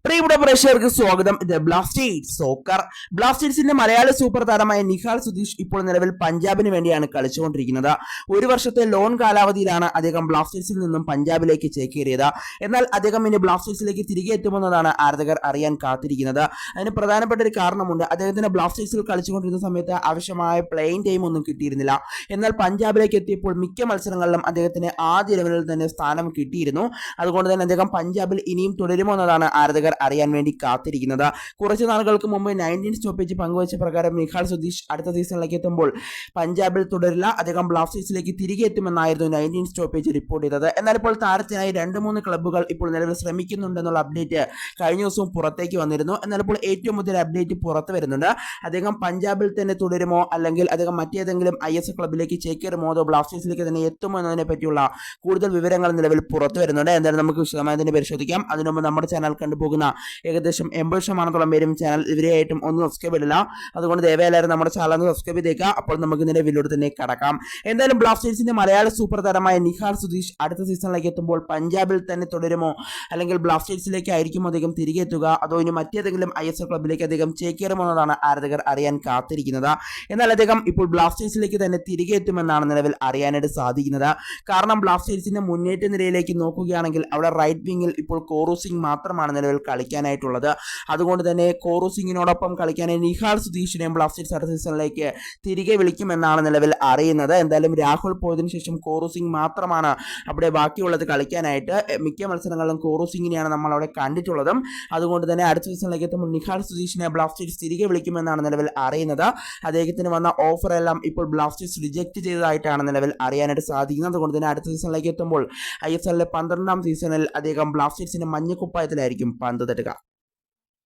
പ്രിയപ്പെട്ട പ്രേക്ഷകർക്ക് സ്വാഗതം. ഇത് ബ്ലാസ്റ്റേഴ്സ് സോക്കർ ബ്ലാസ്റ്റേഴ്സിന്റെ മലയാള സൂപ്പർ താരമായ നിഹാൽ സുധീഷ് ഇപ്പോൾ നിലവിൽ പഞ്ചാബിന് വേണ്ടിയാണ് കളിച്ചുകൊണ്ടിരിക്കുന്നത്. ഒരു വർഷത്തെ ലോൺ കാലാവധിയിലാണ് അദ്ദേഹം ബ്ലാസ്റ്റേഴ്സിൽ നിന്നും പഞ്ചാബിലേക്ക് ചേക്കേറിയത്. എന്നാൽ അദ്ദേഹം ഇനി ബ്ലാസ്റ്റേഴ്സിലേക്ക് തിരികെ എത്തുമെന്നതാണ് ആരാധകർ അറിയാൻ കാത്തിരിക്കുന്നത്. അതിന് പ്രധാനപ്പെട്ട ഒരു കാരണമുണ്ട്. അദ്ദേഹത്തിന് ബ്ലാസ്റ്റേഴ്സിൽ കളിച്ചുകൊണ്ടിരുന്ന സമയത്ത് ആവശ്യമായ പ്ലെയിൻ ടൈം ഒന്നും കിട്ടിയിരുന്നില്ല. എന്നാൽ പഞ്ചാബിലേക്ക് എത്തിയപ്പോൾ മിക്ക മത്സരങ്ങളിലും അദ്ദേഹത്തിന് ആദ്യ ലെവലിൽ തന്നെ സ്ഥാനം കിട്ടിയിരുന്നു. അതുകൊണ്ട് തന്നെ അദ്ദേഹം പഞ്ചാബിൽ ഇനിയും തുടരുമോ എന്നതാണ് ആരാധകർ അറിയാൻ വേണ്ടി കാത്തിരിക്കുന്നത്. കുറച്ച് നാളുകൾക്ക് മുമ്പ് നയന്റീൻ സ്റ്റോപ്പേജ് പങ്കുവച്ച പ്രകാരം നിഹാൽ സുധീഷ് അടുത്ത സീസണിലേക്ക് എത്തുമ്പോൾ പഞ്ചാബിൽ തുടരില്ല. അദ്ദേഹം ബ്ലാസ്റ്റേഴ്സിലേക്ക് തിരികെ എത്തുമെന്നായിരുന്നു നയന്റീൻ സ്റ്റോപ്പേജ് റിപ്പോർട്ട് ചെയ്തത്. എന്നാൽ ഇപ്പോൾ താരത്തിനായി രണ്ട് മൂന്ന് ക്ലബ്ബുകൾ ഇപ്പോൾ നിലവിൽ ശ്രമിക്കുന്നുണ്ടെന്നുള്ള അപ്ഡേറ്റ് കഴിഞ്ഞ ദിവസവും പുറത്തേക്ക് വന്നിരുന്നു. എന്നാൽ ഇപ്പോൾ ഏറ്റവും പുതിയ അപ്ഡേറ്റ് പുറത്ത് വരുന്നുണ്ട്. അദ്ദേഹം പഞ്ചാബിൽ തന്നെ തുടരുമോ? അല്ലെങ്കിൽ അദ്ദേഹം മറ്റേതെങ്കിലും ഐ എസ് ക്ലബിലേക്ക് ചേക്കേറുമോ? അതോ ബ്ലാസ്റ്റേഴ്സിലേക്ക് തന്നെ എത്തുമോ എന്നതിനെ പറ്റിയുള്ള കൂടുതൽ വിവരങ്ങൾ നിലവിൽ പുറത്തു വരുന്നുണ്ട്. എന്തായാലും നമുക്ക് വിശദമായി തന്നെ പരിശോധിക്കാം. അതിനു മുമ്പ് നമ്മുടെ ചാനൽ കണ്ടുപോകുന്ന ഏകദേശം എൺപത് ശതമാനത്തോളം പേരും ചാനൽ ഇവരെയായിട്ടും ഒന്നും സബ്സ്ക്രൈബ് ഇടില്ല അതുകൊണ്ട് ദയവായി എല്ലാവരും നമ്മുടെ ചാനൽ ഒന്ന് സബ്സ്ക്രൈബ് ചെയ്തേക്കുക അപ്പോൾ നമുക്ക് ഇതിന്റെ വീഡിയോ തന്നെ കടക്കാം. എന്തായാലും ബ്ലാസ്റ്റേഴ്സിന്റെ മലയാള സൂപ്പർ താരമായ നിഹാൽ സുധീഷ് അടുത്ത സീസണിലേക്ക് എത്തുമ്പോൾ പഞ്ചാബിൽ തന്നെ തുടരുമോ? അല്ലെങ്കിൽ ബ്ലാസ്റ്റേഴ്സിലേക്ക് ആയിരിക്കും അദ്ദേഹം തിരികെ എത്തുക? അതോ ഇനി മറ്റേതെങ്കിലും ഐ എസ് എൽ ക്ലബിലേക്ക് അദ്ദേഹം ചേക്കേറുമോ എന്നതാണ് ആരാധകർ അറിയാൻ കാത്തിരിക്കുന്നത്. എന്നാൽ അദ്ദേഹം ഇപ്പോൾ ബ്ലാസ്റ്റേഴ്സിലേക്ക് തന്നെ തിരികെ എത്തുമെന്നാണ് നിലവിൽ അറിയാനായിട്ട് സാധിക്കുന്നത്. കാരണം ബ്ലാസ്റ്റേഴ്സിന്റെ മുന്നേറ്റ നിരയിലേക്ക് നോക്കുകയാണെങ്കിൽ അവിടെ റൈറ്റ് വിങ്ങിൽ ഇപ്പോൾ കോറു സിംഗ് മാത്രമാണ് നിലവിൽ കളിക്കാനായിട്ടുള്ളത്. അതുകൊണ്ട് തന്നെ കോറു സിംഗിനോടൊപ്പം കളിക്കാനായി നിഹാൽ സുധീഷിനെയും ബ്ലാസ്റ്റേഴ്സ് അടുത്ത സീസണിലേക്ക് തിരികെ വിളിക്കുമെന്നാണ് നിലവിൽ അറിയുന്നത്. എന്തായാലും രാഹുൽ പോയതിനു ശേഷം കോറു സിംഗ് മാത്രമാണ് അവിടെ ബാക്കിയുള്ളത് കളിക്കാനായിട്ട്. മിക്ക മത്സരങ്ങളിലും കോറു സിംഗിനെയാണ് നമ്മൾ അവിടെ കണ്ടിട്ടുള്ളതും. അതുകൊണ്ട് തന്നെ അടുത്ത സീസണിലേക്ക് എത്തുമ്പോൾ നിഹാൽ സുധീഷിനെ ബ്ലാസ്റ്റേഴ്സ് തിരികെ വിളിക്കുമെന്നാണ് നിലവിൽ അറിയുന്നത്. അദ്ദേഹത്തിന് വന്ന ഓഫർ എല്ലാം ഇപ്പോൾ ബ്ലാസ്റ്റേഴ്സ് റിജക്റ്റ് ചെയ്തതായിട്ടാണ് നിലവിൽ അറിയാനായിട്ട് സാധിക്കുന്നത്. അതുകൊണ്ട് തന്നെ അടുത്ത സീസണിലേക്ക് എത്തുമ്പോൾ ഐ എസ് എല്ലിലെ പന്ത്രണ്ടാം സീസണിൽ അദ്ദേഹം ബ്ലാസ്റ്റേഴ്സിന്റെ മഞ്ഞക്കുപ്പായത്തിലായിരിക്കും பந்து தட்டுக